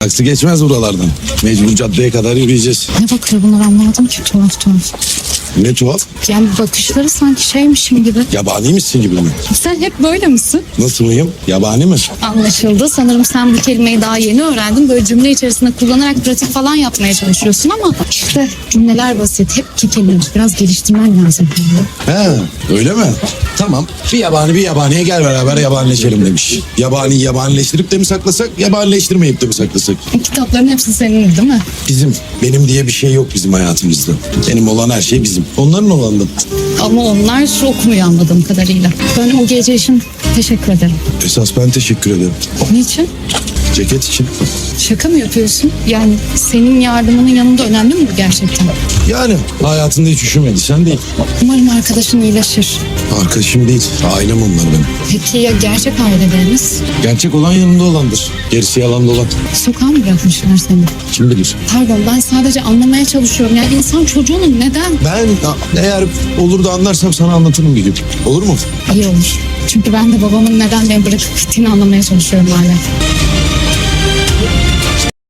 Taksi geçmez buralardan. Mecbur caddeye kadar yürüyeceğiz. Ne bakıyor bunlar anlamadım ki tuhaf tuhaf. Ne tuhaf. Yani bakışları sanki şeymişim gibi. Yabani misin gibi mi? Sen hep böyle misin? Nasıl mıyım? Yabani mi? Anlaşıldı. Sanırım sen bu kelimeyi daha yeni öğrendin. Böyle cümle içerisinde kullanarak pratik falan yapmaya çalışıyorsun ama işte cümleler basit. Hep ki kelime. Biraz geliştirmen lazım. He öyle mi? Tamam. Bir yabani bir yabaniye gel beraber yabanileşelim demiş. Yabani yabanileştirip de mi saklasak, yabanileştirmeyip de mi saklasak? E, Kitapların hepsi senin değil mi? Bizim, benim diye bir şey yok bizim hayatımızda. Benim olan her şey bizim. Onların olan da. Ama onlar okumuyor anladığım kadarıyla. Ben o gece için teşekkür ederim. Esas ben teşekkür ederim. Niçin? Ceket için. Şaka mı yapıyorsun? Yani senin yardımının yanında önemli mi bu gerçekten? Yani hayatında hiç üşümedi sen değil. Umarım arkadaşın iyileşir. Arkadaşım değil. Ailem onlar benim. Peki ya gerçek aileleriniz? Gerçek olan yanında olandır. Gerisi yalan dolan. Sokağa mı bırakmışlar seni? Kim bilir? Pardon ben sadece anlamaya çalışıyorum. Yani insan çocuğunun neden? Ben eğer olur da anlarsam sana anlatırım bir gün. Olur mu? İyi olur. Çünkü ben de babamın neden beni bırakıp gittiğini anlamaya çalışıyorum hala.